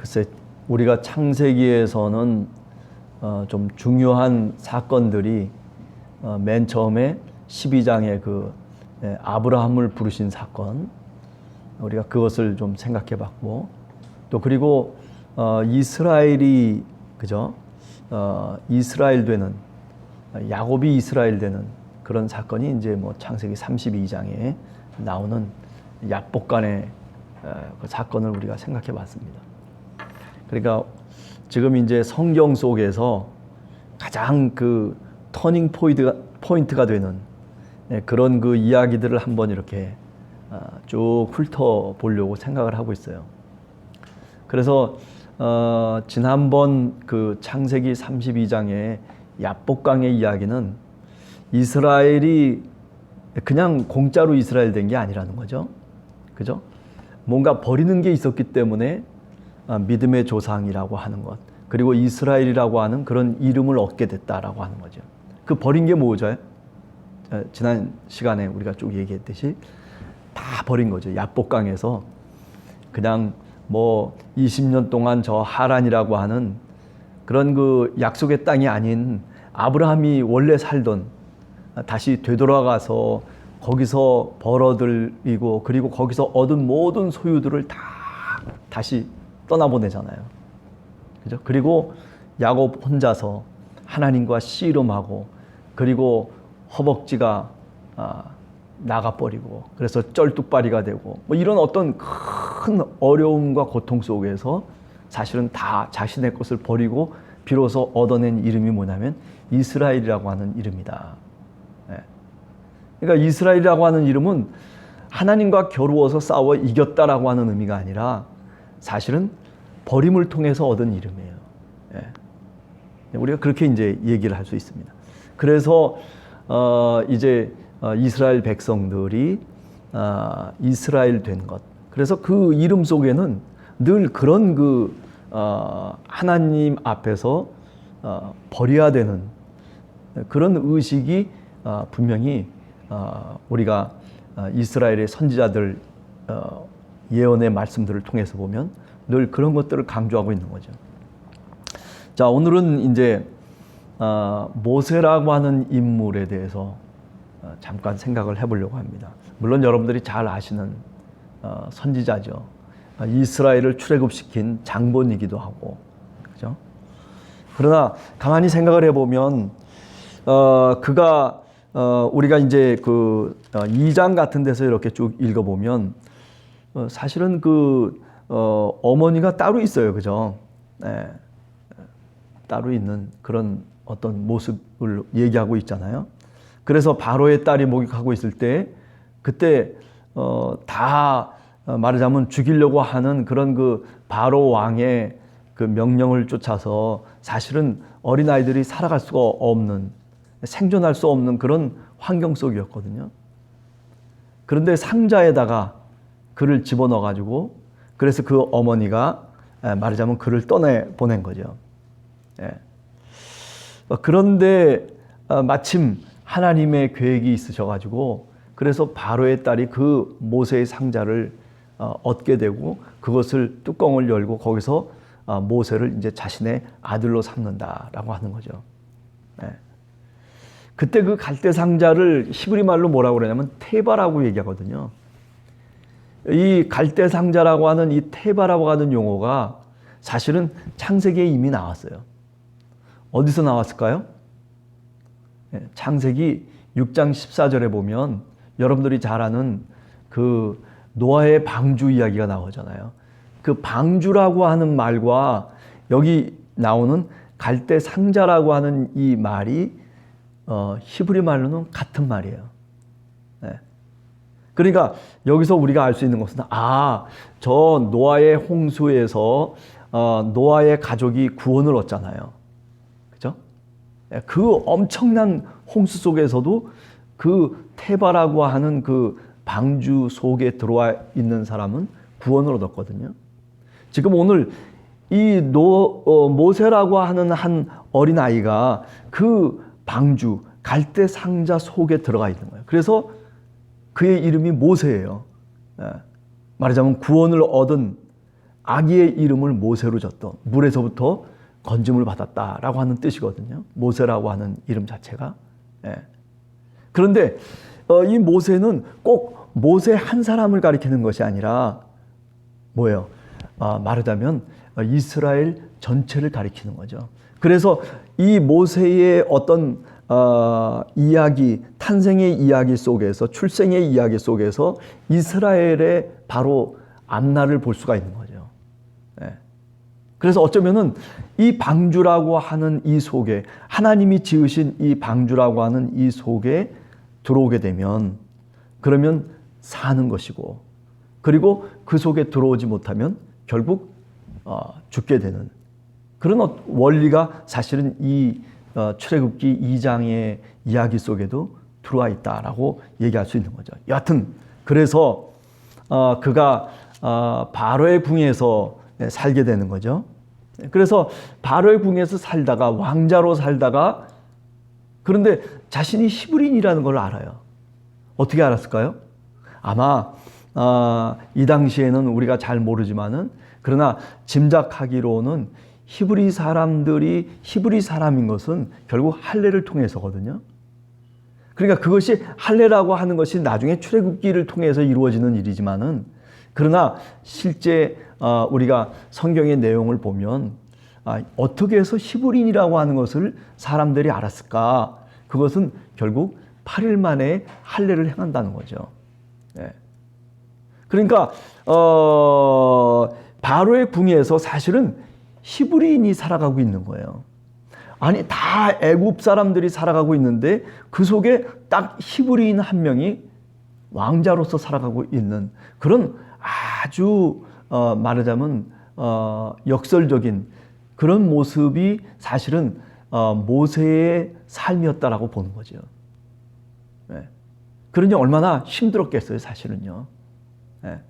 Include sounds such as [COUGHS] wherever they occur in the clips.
글쎄 우리가 창세기에서는 어, 좀 중요한 사건들이 어, 맨 처음에 12장의 그 예, 아브라함을 부르신 사건 우리가 그것을 좀 생각해 봤고 또 그리고 어, 이스라엘이 그죠 어, 이스라엘 되는 야곱이 이스라엘 되는 그런 사건이 이제 뭐 창세기 32장에 나오는 야복간의 어, 그 사건을 우리가 생각해 봤습니다. 그러니까 지금 이제 성경 속에서 가장 그 터닝 포인트가, 포인트가 되는 예, 그런 그 이야기들을 한번 이렇게 어, 쭉 훑어 보려고 생각을 하고 있어요. 그래서 어, 지난번 그 창세기 32장의 야복강의 이야기는 이스라엘이 그냥 공짜로 이스라엘 된 게 아니라는 거죠. 그죠? 뭔가 버리는 게 있었기 때문에 아, 믿음의 조상이라고 하는 것, 그리고 이스라엘이라고 하는 그런 이름을 얻게 됐다라고 하는 거죠. 그 버린 게 뭐죠? 어, 지난 시간에 우리가 쭉 얘기했듯이 다 버린 거죠. 야복강에서 그냥 뭐 20년 동안 저 하란이라고 하는 그런 그 약속의 땅이 아닌 아브라함이 원래 살던 다시 되돌아가서 거기서 벌어들이고 그리고 거기서 얻은 모든 소유들을 다 다시 떠나보내잖아요. 그죠? 그리고 야곱 혼자서 하나님과 씨름하고 그리고 허벅지가 아, 나가버리고 그래서 쩔뚝발이가 되고 뭐 이런 어떤 큰 어려움과 고통 속에서 사실은 다 자신의 것을 버리고 비로소 얻어낸 이름이 뭐냐면 이스라엘이라고 하는 이름이다. 예. 그러니까 이스라엘이라고 하는 이름은 하나님과 겨루어서 싸워 이겼다라고 하는 의미가 아니라 사실은 버림을 통해서 얻은 이름이에요. 예. 우리가 그렇게 이제 얘기를 할 수 있습니다. 그래서 어 이제 어 이스라엘 백성들이 어 이스라엘 된 것. 그래서 그 이름 속에는 늘 그런 그 어 하나님 앞에서 어 버려야 되는 그런 의식이 어 분명히 어 우리가 어 이스라엘의 선지자들 어 예언의 말씀들을 통해서 보면 늘 그런 것들을 강조하고 있는 거죠. 자, 오늘은 이제 어, 모세라고 하는 인물에 대해서 어, 잠깐 생각을 해보려고 합니다. 물론 여러분들이 잘 아시는 어, 선지자죠. 어, 이스라엘을 출애굽시킨 장본이기도 하고, 그죠? 그러나 가만히 생각을 해보면 어, 그가 어, 우리가 이제 그 어, 2장 같은 데서 이렇게 쭉 읽어보면 어, 사실은 그 어, 어머니가 따로 있어요, 그죠? 네. 따로 있는 그런 어떤 모습을 얘기하고 있잖아요. 그래서 바로의 딸이 목욕하고 있을 때 그때 어, 다 어, 말하자면 죽이려고 하는 그런 그 바로 왕의 그 명령을 쫓아서 사실은 어린 아이들이 살아갈 수가 없는 생존할 수 없는 그런 환경 속이었거든요. 그런데 상자에다가 그를 집어넣어 가지고 그래서 그 어머니가 말하자면 그를 떠내 보낸 거죠. 예. 그런데 어, 마침 하나님의 계획이 있으셔가지고 그래서 바로의 딸이 그 모세의 상자를 어, 얻게 되고 그것을 뚜껑을 열고 거기서 어, 모세를 이제 자신의 아들로 삼는다라고 하는 거죠. 예. 그때 그 갈대 상자를 히브리 말로 뭐라고 그러냐면 테바라고 얘기하거든요. 이 갈대 상자라고 하는 이 테바라고 하는 용어가 사실은 창세기에 이미 나왔어요. 어디서 나왔을까요? 예, 창세기 6장 14절에 보면 여러분들이 잘 아는 그 노아의 방주 이야기가 나오잖아요. 그 방주라고 하는 말과 여기 나오는 갈대 상자라고 하는 이 말이 어, 히브리 말로는 같은 말이에요. 네. 그러니까 여기서 우리가 알 수 있는 것은 아, 저 노아의 홍수에서 어, 노아의 가족이 구원을 얻잖아요. 그죠? 예, 그 엄청난 홍수 속에서도 그 테바라고 하는 그 방주 속에 들어와 있는 사람은 구원을 얻었거든요. 지금 오늘 이 노, 어, 모세라고 하는 한 어린 아이가 그 방주 갈대 상자 속에 들어가 있는 거예요. 그래서 그의 이름이 모세예요. 예. 말하자면 구원을 얻은 아기의 이름을 모세로 졌던 물에서부터 건짐을 받았다라고 하는 뜻이거든요. 모세라고 하는 이름 자체가. 예. 그런데 어, 이 모세는 꼭 모세 한 사람을 가리키는 것이 아니라 뭐예요? 아, 말하자면 어, 이스라엘 전체를 가리키는 거죠. 그래서 이 모세의 어떤 어, 이야기, 탄생의 이야기 속에서 출생의 이야기 속에서 이스라엘의 바로 앞날을 볼 수가 있는 거죠. 예. 그래서 어쩌면은 이 방주라고 하는 이 속에 하나님이 지으신 이 방주라고 하는 이 속에 들어오게 되면 그러면 사는 것이고 그리고 그 속에 들어오지 못하면 결국 어, 죽게 되는 그런 어- 원리가 사실은 이 어, 출애굽기 2장의 이야기 속에도 들어와 있다라고 얘기할 수 있는 거죠. 여하튼 그래서 어, 그가 어, 바로의 궁에서 예, 살게 되는 거죠. 그래서 바로의 궁에서 살다가 왕자로 살다가 그런데 자신이 히브리인이라는 걸 알아요. 어떻게 알았을까요? 아마 아, 이 당시에는 우리가 잘 모르지만은 그러나 짐작하기로는 히브리 사람들이 히브리 사람인 것은 결국 할례를 통해서거든요. 그러니까 그것이 할례라고 하는 것이 나중에 출애굽기를 통해서 이루어지는 일이지만은 그러나 실제 어, 우리가 성경의 내용을 보면 아, 어떻게 해서 히브리인이라고 하는 것을 사람들이 알았을까? 그것은 결국 8일 만에 할례를 행한다는 거죠. 예. 그러니까 어, 바로의 궁에서 사실은 히브리인이 살아가고 있는 거예요. 아니 다 애굽 사람들이 살아가고 있는데 그 속에 딱 히브리인 한 명이 왕자로서 살아가고 있는 그런 아주 어, 말하자면 어, 역설적인 그런 모습이 사실은 어, 모세의 삶이었다라고 보는 거죠. 네. 그러니 얼마나 힘들었겠어요, 사실은요. 네.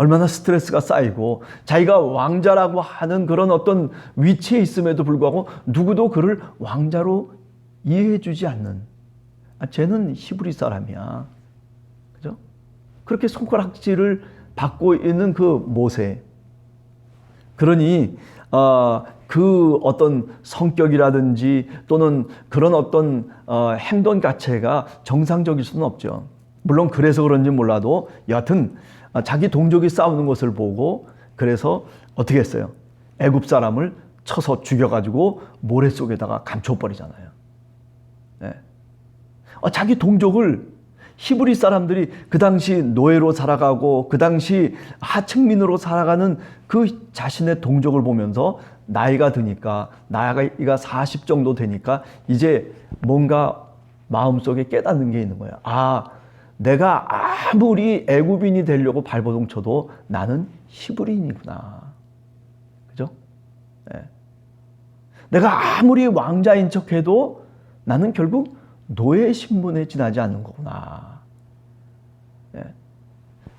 얼마나 스트레스가 쌓이고 자기가 왕자라고 하는 그런 어떤 위치에 있음에도 불구하고 누구도 그를 왕자로 이해해주지 않는 아, 쟤는 히브리 사람이야, 그죠? 그렇게 손가락질을 받고 있는 그 모세. 그러니 어, 그 어떤 성격이라든지 또는 그런 어떤 어, 행동 자체가 정상적일 수는 없죠. 물론 그래서 그런지 몰라도 여하튼 어, 자기 동족이 싸우는 것을 보고 그래서 어떻게 했어요? 애굽 사람을 쳐서 죽여가지고 모래 속에다가 감춰버리잖아요. 네. 어, 자기 동족을 히브리 사람들이 그 당시 노예로 살아가고 그 당시 하층민으로 살아가는 그 자신의 동족을 보면서 나이가 드니까 나이가 40 정도 되니까 이제 뭔가 마음속에 깨닫는 게 있는 거예요. 아, 내가 아무리 애굽인이 되려고 발버둥 쳐도 나는 히브리인이구나. 그죠? 네. 내가 아무리 왕자인 척해도 나는 결국 노예 신분에 지나지 않는 거구나. 예.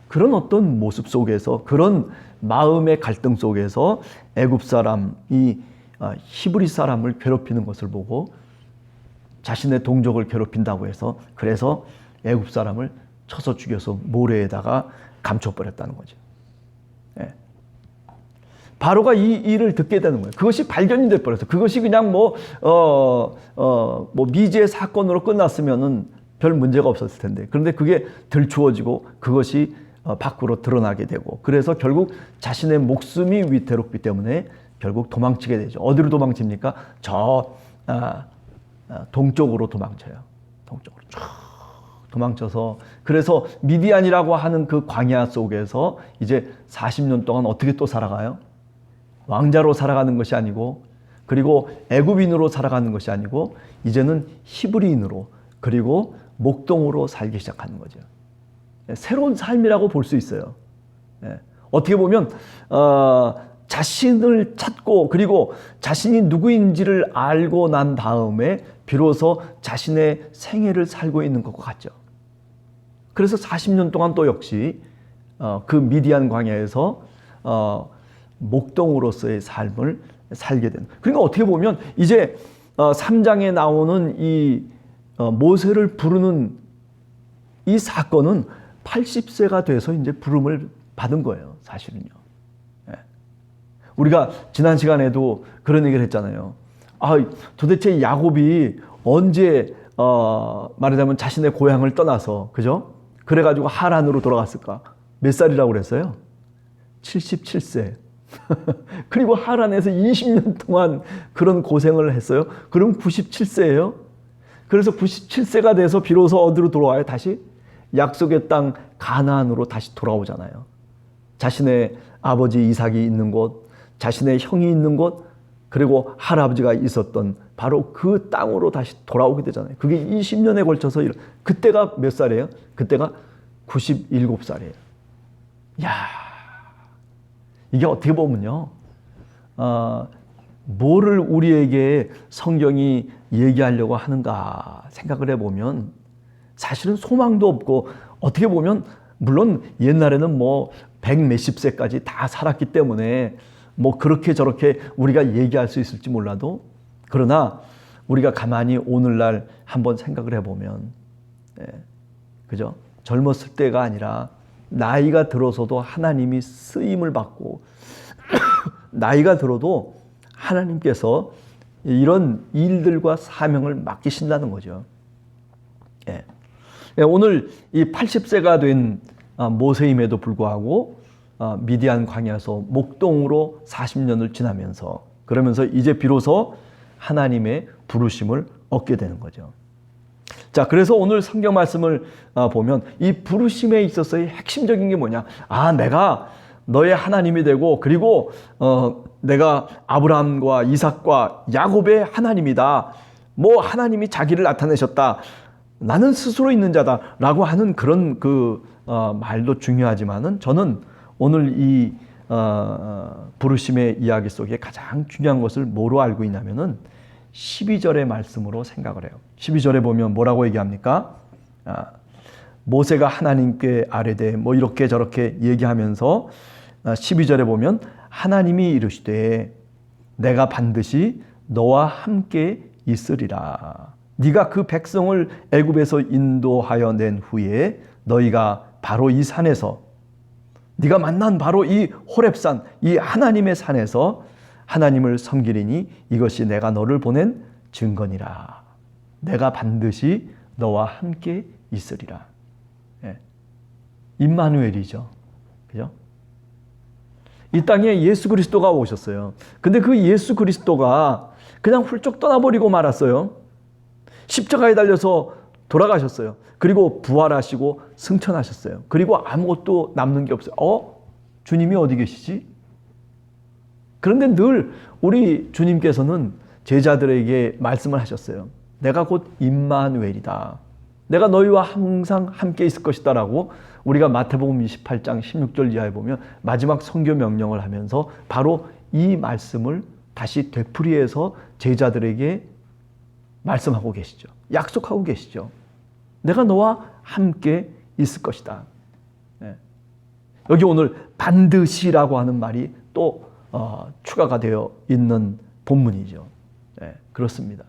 그런 어떤 모습 속에서 그런 마음의 갈등 속에서 애굽 사람이 어, 히브리 사람을 괴롭히는 것을 보고 자신의 동족을 괴롭힌다고 해서 그래서 애굽 사람을 쳐서 죽여서 모래에다가 감춰버렸다는 거죠. 예. 바로가 이 일을 듣게 되는 거예요. 그것이 발견이 돼 버렸어. 그것이 그냥 뭐, 어, 어, 뭐 미지의 사건으로 끝났으면은 별 문제가 없었을 텐데. 그런데 그게 들추어지고 그것이 어, 밖으로 드러나게 되고 그래서 결국 자신의 목숨이 위태롭기 때문에 결국 도망치게 되죠. 어디로 도망칩니까? 저, 아, 아, 동쪽으로 도망쳐요. 동쪽으로 쭉 도망쳐서 그래서 미디안이라고 하는 그 광야 속에서 이제 40년 동안 어떻게 또 살아가요? 왕자로 살아가는 것이 아니고 그리고 애굽인으로 살아가는 것이 아니고 이제는 히브리인으로 그리고 목동으로 살기 시작하는 거죠. 새로운 삶이라고 볼 수 있어요. 예. 어떻게 보면 어, 자신을 찾고 그리고 자신이 누구인지를 알고 난 다음에 비로소 자신의 생애를 살고 있는 것과 같죠. 그래서 40년 동안 또 역시 어, 그 미디안 광야에서 어, 목동으로서의 삶을 살게 되는. 그러니까 어떻게 보면 이제 어, 3장에 나오는 이 어, 모세를 부르는 이 사건은 80세가 돼서 이제 부름을 받은 거예요, 사실은요. 예. 우리가 지난 시간에도 그런 얘기를 했잖아요. 아, 도대체 야곱이 언제 어, 말하자면 자신의 고향을 떠나서 그죠? 그래가지고 하란으로 돌아갔을까? 몇 살이라고 그랬어요? 77세. [LAUGHS] 그리고 하란에서 20년 동안 그런 고생을 했어요. 그럼 97세예요. 그래서 97세가 돼서 비로소 어디로 돌아와요? 다시 약속의 땅 가나안으로 다시 돌아오잖아요. 자신의 아버지 이삭이 있는 곳, 자신의 형이 있는 곳, 그리고 할아버지가 있었던 바로 그 땅으로 다시 돌아오게 되잖아요. 그게 20년에 걸쳐서 일 그때가 몇 살이에요? 그때가 97살이에요. 야, 이게 어떻게 보면요, 어, 뭐를 우리에게 성경이 얘기하려고 하는가 생각을 해보면 사실은 소망도 없고 어떻게 보면 물론 옛날에는 뭐 백 몇십 세까지 다 살았기 때문에 뭐 그렇게 저렇게 우리가 얘기할 수 있을지 몰라도 그러나 우리가 가만히 오늘날 한번 생각을 해보면 예, 그죠? 젊었을 때가 아니라 나이가 들어서도 하나님이 쓰임을 받고 [COUGHS] 나이가 들어도 하나님께서 이런 일들과 사명을 맡기신다는 거죠. 예. 예, 오늘 이 80세가 된 아, 모세임에도 불구하고 아, 미디안 광야에서 목동으로 40년을 지나면서 그러면서 이제 비로소 하나님의 부르심을 얻게 되는 거죠. 자, 그래서 오늘 성경 말씀을 아, 보면 이 부르심에 있어서의 핵심적인 게 뭐냐? 아, 내가 너의 하나님이 되고 그리고 어, 내가 아브라함과 이삭과 야곱의 하나님이다. 뭐 하나님이 자기를 나타내셨다. 나는 스스로 있는 자다라고 하는 그런 그 어, 말도 중요하지만은 저는 오늘 이 어, 어, 부르심의 이야기 속에 가장 중요한 것을 뭐로 알고 있냐면은 12절의 말씀으로 생각을 해요. 12절에 보면 뭐라고 얘기합니까? 아, 모세가 하나님께 아뢰되 뭐 이렇게 저렇게 얘기하면서 12절에 보면 하나님이 이르시되 내가 반드시 너와 함께 있으리라. 네가 그 백성을 애굽에서 인도하여 낸 후에 너희가 바로 이 산에서 네가 만난 바로 이 호렙산 이 하나님의 산에서 하나님을 섬기리니 이것이 내가 너를 보낸 증거니라. 내가 반드시 너와 함께 있으리라. 예. 임마누엘이죠. 그죠? 이 땅에 예수 그리스도가 오셨어요. 근데 그 예수 그리스도가 그냥 훌쩍 떠나버리고 말았어요. 십자가에 달려서 돌아가셨어요. 그리고 부활하시고 승천하셨어요. 그리고 아무것도 남는 게 없어요. 어? 주님이 어디 계시지? 그런데 늘 우리 주님께서는 제자들에게 말씀을 하셨어요. 내가 곧 임마누엘이다. 내가 너희와 항상 함께 있을 것이다라고 우리가 마태복음 28장 16절 이하에 보면 마지막 성교 명령을 하면서 바로 이 말씀을 다시 되풀이해서 제자들에게 말씀하고 계시죠. 약속하고 계시죠. 내가 너와 함께 있을 것이다. 네. 여기 오늘 반드시라고 하는 말이 또 어, 추가가 되어 있는 본문이죠. 네, 그렇습니다.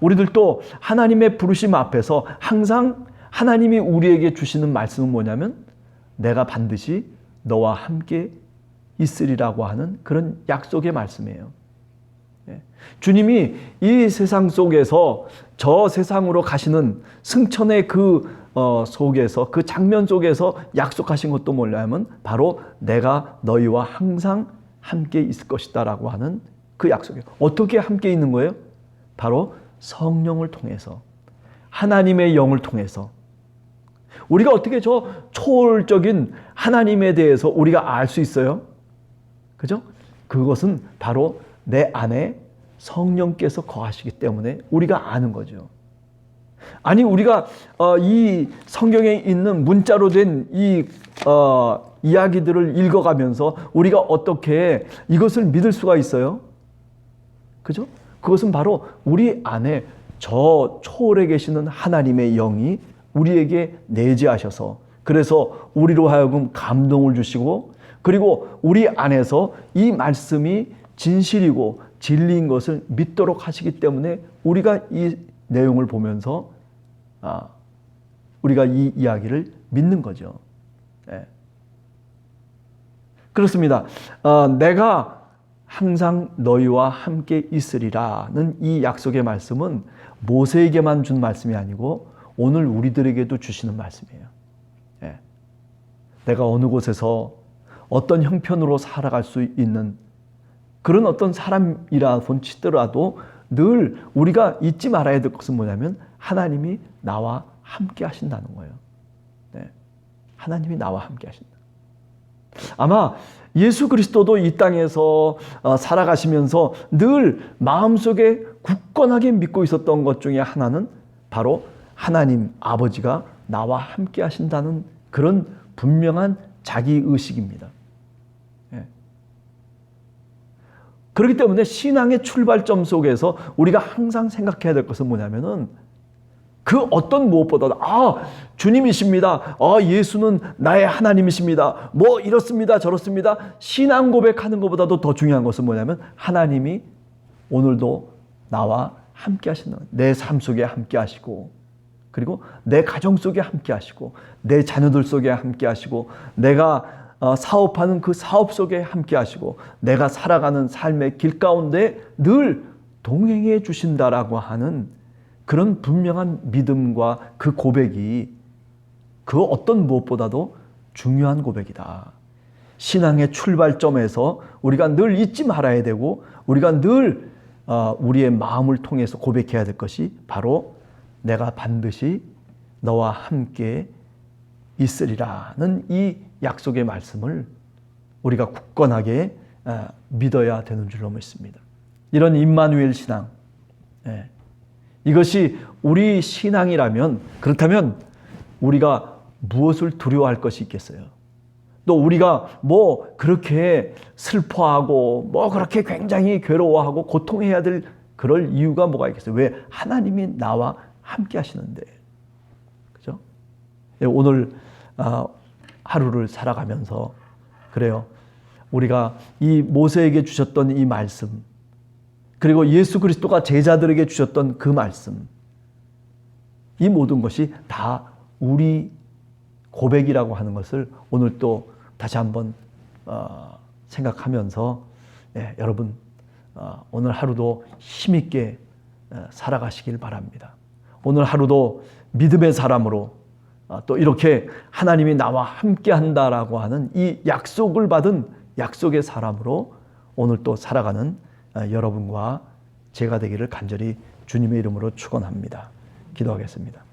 우리들도 하나님의 부르심 앞에서 항상 하나님이 우리에게 주시는 말씀은 뭐냐면 내가 반드시 너와 함께 있으리라고 하는 그런 약속의 말씀이에요. 예. 주님이 이 세상 속에서 저 세상으로 가시는 승천의 그 어, 속에서 그 장면 속에서 약속하신 것도 뭐냐면 바로 내가 너희와 항상 함께 있을 것이다라고 하는 그 약속이에요. 어떻게 함께 있는 거예요? 바로 성령을 통해서 하나님의 영을 통해서 우리가 어떻게 저 초월적인 하나님에 대해서 우리가 알 수 있어요? 그죠? 그것은 바로 내 안에 성령께서 거하시기 때문에 우리가 아는 거죠. 아니 우리가 어, 이 성경에 있는 문자로 된이 어, 이야기들을 읽어가면서 우리가 어떻게 이것을 믿을 수가 있어요? 그죠? 그것은 바로 우리 안에 저 초월에 계시는 하나님의 영이 우리에게 내재하셔서 그래서 우리로 하여금 감동을 주시고 그리고 우리 안에서 이 말씀이 진실이고 진리인 것을 믿도록 하시기 때문에 우리가 이 내용을 보면서 아, 우리가 이 이야기를 믿는 거죠. 예. 그렇습니다. 어, 내가 항상 너희와 함께 있으리라는 이 약속의 말씀은 모세에게만 준 말씀이 아니고 오늘 우리들에게도 주시는 말씀이에요. 예. 내가 어느 곳에서 어떤 형편으로 살아갈 수 있는 그런 어떤 사람이라 본치더라도 늘 우리가 잊지 말아야 될 것은 뭐냐면 하나님이 나와 함께 하신다는 거예요. 네. 하나님이 나와 함께 하신다. 아마 예수 그리스도도 이 땅에서 어, 살아가시면서 늘 마음속에 굳건하게 믿고 있었던 것 중에 하나는 바로 하나님 아버지가 나와 함께 하신다는 그런 분명한 자기 의식입니다. 예. 그렇기 때문에 신앙의 출발점 속에서 우리가 항상 생각해야 될 것은 뭐냐면은 그 어떤 무엇보다도 아 주님이십니다. 아 예수는 나의 하나님이십니다. 뭐 이렇습니다 저렇습니다. 신앙 고백하는 것보다도 더 중요한 것은 뭐냐면 하나님이 오늘도 나와 함께 하시는 내 삶 속에 함께 하시고 그리고 내 가정 속에 함께 하시고 내 자녀들 속에 함께 하시고 내가 어, 사업하는 그 사업 속에 함께 하시고 내가 살아가는 삶의 길 가운데 늘 동행해 주신다라고 하는 그런 분명한 믿음과 그 고백이 그 어떤 무엇보다도 중요한 고백이다. 신앙의 출발점에서 우리가 늘 잊지 말아야 되고 우리가 늘 어, 우리의 마음을 통해서 고백해야 될 것이 바로 내가 반드시 너와 함께 있으리라는 이 약속의 말씀을 우리가 굳건하게 어, 믿어야 되는 줄로 믿습니다. 이런 임마누엘 신앙, 예. 이것이 우리 신앙이라면 그렇다면 우리가 무엇을 두려워할 것이 있겠어요? 또 우리가 뭐 그렇게 슬퍼하고 뭐 그렇게 굉장히 괴로워하고 고통해야 될 그럴 이유가 뭐가 있겠어요? 왜 하나님이 나와 함께 하시는데. 그죠? 예, 오늘 아, 하루를 살아가면서 그래요. 우리가 이 모세에게 주셨던 이 말씀 그리고 예수 그리스도가 제자들에게 주셨던 그 말씀 이 모든 것이 다 우리 고백이라고 하는 것을 오늘 또 다시 한번 어, 생각하면서 예, 여러분 어, 오늘 하루도 힘있게 어, 살아가시길 바랍니다. 오늘 하루도 믿음의 사람으로 어, 또 이렇게 하나님이 나와 함께 한다라고 하는 이 약속을 받은 약속의 사람으로 오늘 또 살아가는 어, 여러분과 제가 되기를 간절히 주님의 이름으로 축원합니다. 기도하겠습니다.